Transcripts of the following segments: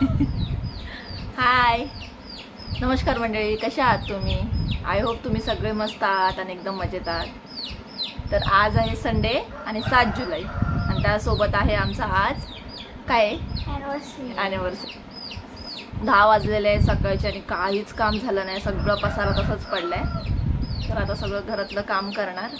हाय नमस्कार मंडळी कशा आहात तुम्ही? आय होप तुम्ही सगळे मस्त आहात आणि एकदम मजेत आहात. तर आज आहे संडे आणि सात जुलै. आणि त्यासोबत आहे आमचा आज काय ॲनिव्हर्सरी दहा वाजलेले आहे सकाळचे आणि काहीच काम झालं नाही. सगळं पसारा तसंच पडलं आहे तर आता सगळं घरातलं काम करणार.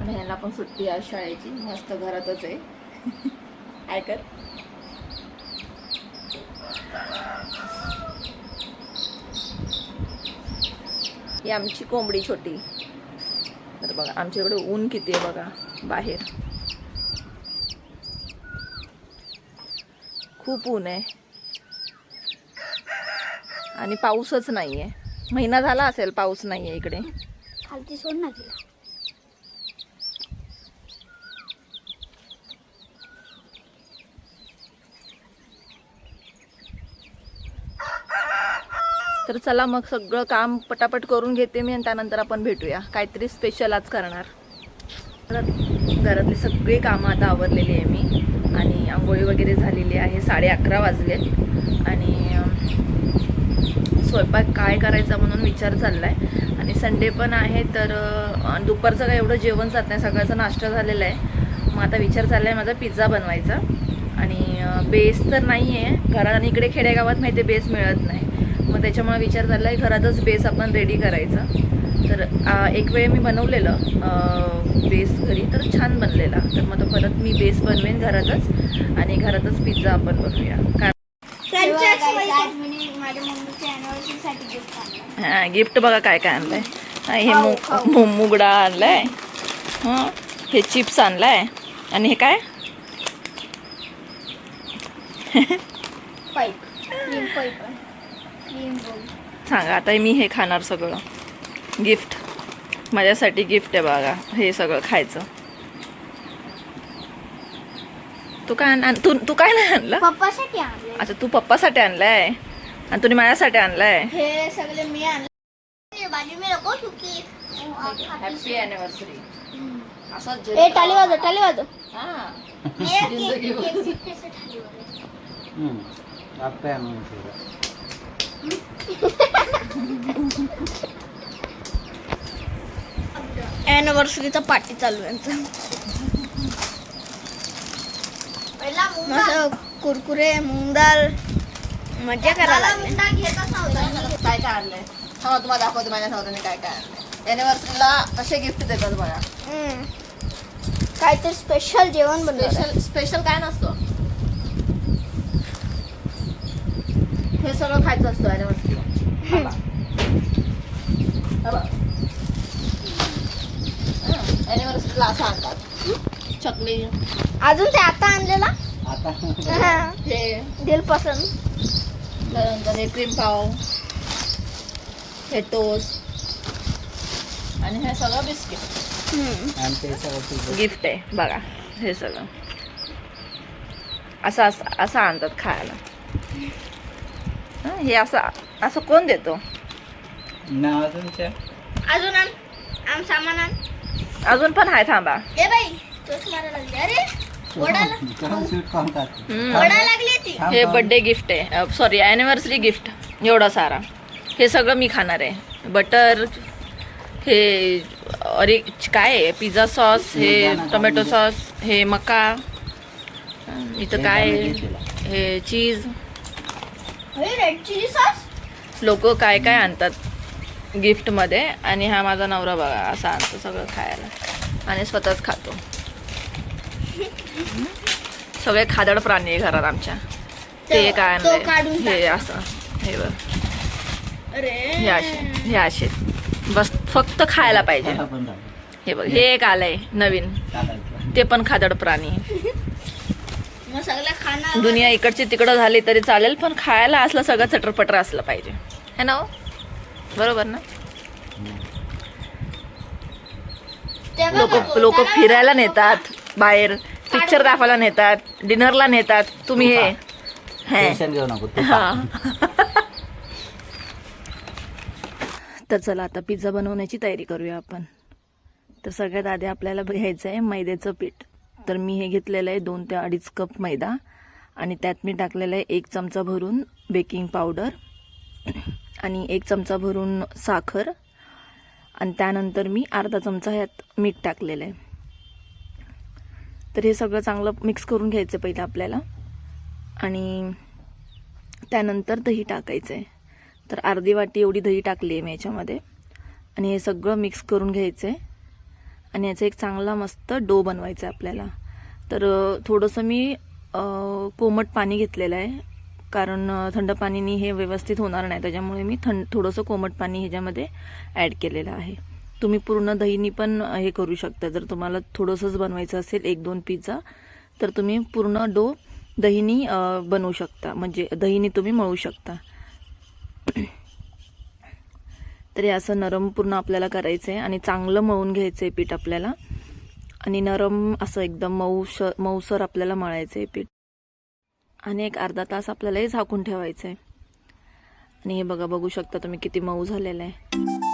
आणि ह्याला पण सुट्टी आहे शाळेची. मस्त घरातच आहे. ऐकत ही आमची कोंबडी छोटी. तर बघा आमच्याकडे ऊन किती आहे बघा बाहेर. खूप ऊन आहे. आणि पाऊसच नाही आहे महिना झाला असेल पाऊस नाही आहे इकडे. खालती सोड ना तिला. तर चला मग सगळं काम पटापट करून घेते मी आणि त्यानंतर आपण भेटूया. काहीतरी स्पेशल आज करणार. घरातली सगळी कामं आता आवरलेली आहे मी. आणि आंघोळी वगैरे झालेली आहे. साडे अकरा वाजले आणि स्वयंपाक काय करायचा म्हणून विचार चालला आहे आणि संडे पण आहे तर दुपारचं काय एवढं जेवण जात नाही. सगळ्याचा नाश्ता झालेला आहे. मग आता विचार चालला आहे माझा पिझ्झा बनवायचा. आणि बेस तर नाही आहे घरात आणि इकडे खेडेगावात माहिती बेस मिळत नाही. मग त्याच्यामुळे विचार चालला आहे घरातच बेस आपण रेडी करायचा. तर एक वेळ मी बनवलेलं बेस घरी तर छान बनलेला. तर मग तो परत मी बेस बनवेन घरातच आणि घरातच पिझ्झा आपण बनवूया. कारण आणलं. हा गिफ्ट बघा काय काय आणलंय. हा, हे मु मुगडा आणलाय. हं, हे चिप्स आणलाय. आणि हे काय? bowl. सांगा आता मी हे खाणार सगळं गिफ्ट माझ्यासाठी गिफ्ट आहे बघा हे सगळं खायचं तू काय आण- तू तू काय नाही आणलं पप्पासाठी आणले अच्छा तू पप्पासाठी आणलाय आणि तुम्ही माझ्यासाठी आणलाय हे सगळे मी आणले बाजू मी नको क्योंकि हॅपी अॅनिव्हर्सरी असंच ए टाली वाजव टाली वाजव हा. अॅनिव्हर्सरीचा पार्टी चालू आहे आमचा. मस्त कुरकुरे मूग डाळ मजा करायला लागले. काय काय आणलंय? हा तुम्हाला दाखवते माझ्या नवऱ्याने काय काय आणलंय. अॅनिव्हर्सरीला कसे गिफ्ट देतात बघा. हम्म. काहीतरी स्पेशल जेवण बनवलं स्पेशल स्पेशल काय नसतं. हे सगळं खायचं असतं अॅनिव्हर्सरीला अॅनिव्हर्सरीला असं आणतात. चकली. अजून ते आता आणलेला? आता. हे. दिल पसंत त्यानंतर हे क्रीम पाव. हे टोस्ट आणि हे सगळं बिस्किट आणि ते सगळं तुझं. गिफ्ट आहे. बघा हे सगळं. असं असं असं आणतात खायला. हं, असं असं कोण देतो? नाव तुमच्या अजून आण आम सामान आण. अजून पण आहे थांबा. ए बाई तोच मारा लागली. अरे ओढायला कोण स्वीट कोण खात हम्म. ओढायला लागली ती थांब, हे थांब. बर्थडे गिफ्ट आहे. सॉरी ॲनिव्हर्सरी गिफ्ट एवढा सारा. हे सगळं मी खाणार आहे. बटर हे अरे काय आहे? पिझ्झा सॉस हे टोमॅटो सॉस हे मका. इथं काय आहे? हे चीज. रेड चिली सॉस लोक काय काय आणतात गिफ्टमध्ये आणि हा माझा नवरा बघा असा आणतो सगळं खायला. आणि स्वतःच खातो? सगळे खादड प्राणी आहे घरात आमच्या. ते काय हे असं हे बघ. अरे. हे असे हे असे. बस फक्त खायला पाहिजे. हे बघ हे एक आलंय नवीन. ते पण खादड प्राणी. मग सगळं खाणार दुनिया इकडची तिकडं झाली तरी चालेल पण खायला असलं सगळं चटरपटर असलं पाहिजे. है ना हो? बरोबर ना? ते बघा, लोक लोक फिरायला नेतात बाहेर पिक्चर दाखवायला नेतात डिनरला नेतात तुम्ही हे. टेन्शन घेऊ नको तू खा. तर चला आता पिझ्झा बनवण्याची तयारी करूया आपण. तर सगळ्यात आधी आपल्याला घ्यायचं आहे मैद्याचं पीठ. तर मी हे घेतलेलं आहे दोन ते अडीच कप मैदा. आणि त्यात मी टाकलेलं आहे एक चमचा भरून बेकिंग पावडर आणि एक चमचा भरून साखर. आणि त्यानंतर मी अर्धा चमचा ह्यात मीठ टाकलेलं आहे. तर हे सगळं चांगलं मिक्स करून घ्यायचं पहिलं आपल्याला. आणि त्यानंतर दही टाकायचं आहे तर अर्धी वाटी एवढी दही टाकली आहे मी याच्यामध्ये. आणि हे सगळं मिक्स करून घ्यायचं आहे आणि याचा एक चांगला मस्त डो बनवायचा आहे आपल्याला. तर थोडंसं मी कोमट पाणी घेतलेलं आहे. कारण थंड पाणीनी हे व्यवस्थित होणार नाही. त्याच्यामुळे मी थंड थोडंसं कोमट पाणी ह्याच्यामध्ये ॲड केलेलं आहे. तुम्ही पूर्ण दहीनी पण हे करू शकता. जर तुम्हाला थोडंसंच बनवायचं असेल एक दोन पिझ्झा तर तुम्ही पूर्ण डो दहीनी बनवू शकता. म्हणजे दहीनी तुम्ही मळू शकता. तर हे असं नरम पूर्ण आपल्याला करायचं आहे आणि चांगलं मळून घ्यायचं आहे पीठ आपल्याला. आणि नरम असं एकदम मऊश मऊसर आपल्याला मळायचं आहे पीठ. आणि एक अर्धा तास आपल्याला हे झाकून ठेवायचं आहे आणि हे बघा बघू शकता तुम्ही किती मऊ झालेलं आहे.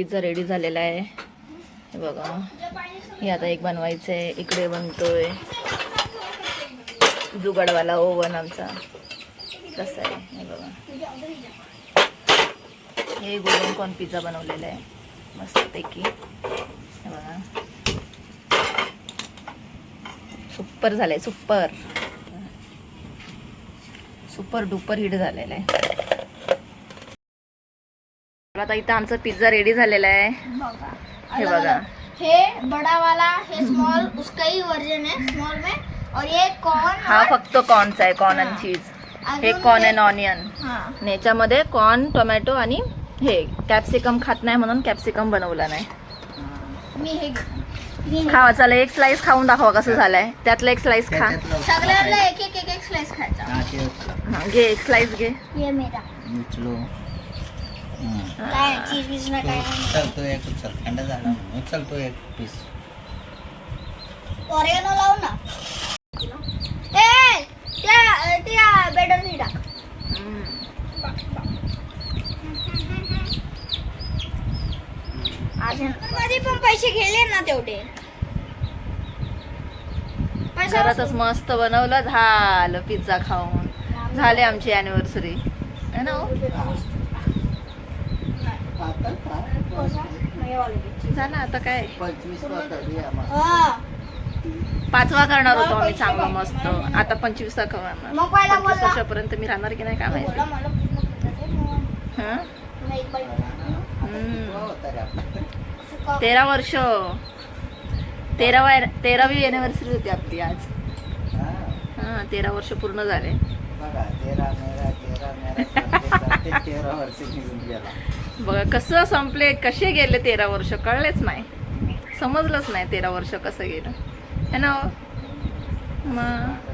पिझ्झा रेडी झालेला आहे. हे बघा. हे आता एक बनवायचं आहे. इकडे बनतोय. जुगाडवाला ओवन आमचा. कसा आहे. हे बघा. हे गोल्डन कॉर्न पिझ्झा बनवलेला आहे. मस्तपैकी. हे बघा. सुपर झालंय. सुपर. सुपर डुपर हिट झालेला आहे. आता इथं आमचा पिझ्झा रेडी झालेला आहे. हे बघा. हे बड़ा वाला हे स्मॉल उसका ही वर्जन है स्मॉल में. और ये कॉर्न हा फक्त कॉर्नचा आहे कॉर्न आणि हा. चीज हे कॉर्न अँड ऑनियन हा. याच्यामध्ये कॉर्न टोमॅटो आणि हे कॅप्सिकम खात नाही म्हणून कॅप्सिकम बनवला नाही. मी हे हे- खावा चला एक स्लाइस खाऊन दाखवा कसं झालंय. त्यातलं एक स्लाइस खा. सगळ्यांना एक एक स्लाइस खायचा. घे एक स्लाइस घे. ये मेरा. उचलो. काय चीज बीज ना तो काय? उचलतो एक उचल थंड झाला म्हणून उचलतो एक पीस ऑरेगनो लाव ना. ए त्या त्या बेडर नाही टाकमध्ये पण पैसे गेले ना तेवढे. पैसा घरातच मस्त बनवलं झालं पिझ्झा खाऊन. झाले आमची अॅनिव्हर्सरी है ना हो? झालं आता काय. हा. पाचवा करणार होतो आम्ही चांगला मस्त. आता पंचवीसचा करणार. पंचवीस वर्षापर्यंत मी राहणार की नाही काय माहिती. हं? हो, तर वर्ष. तेरावा तेरावी अॅनिव्हर्सरी होती आपली आज. हा, हा तेरा वर्ष पूर्ण झाले. तेरा वर्ष निघून गेला. बघा कसं संपले कसे गेले तेरा वर्ष कळलेच नाही. समजलंच नाही तेरा वर्ष कसं गेलं. है ना हो? मग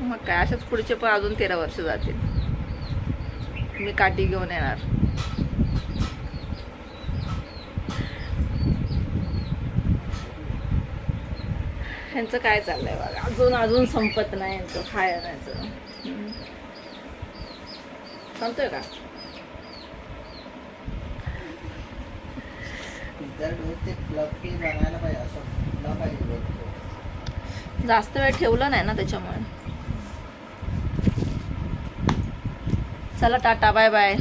मग काय अशाच पुढचे पण अजून तेरा वर्ष जातील. मी काठी घेऊन येणार. ह्यांचं काय चाललंय बघा? अजून अजून संपत नाही यांचं खायचं हम्म. संपतोय का पिझ्झा डो ते फ्लफी बनायला पाहिजे असं पाहिजे जास्त वेळ ठेवलं नाही ना त्याच्यामुळे. चला टाटा बाय बाय.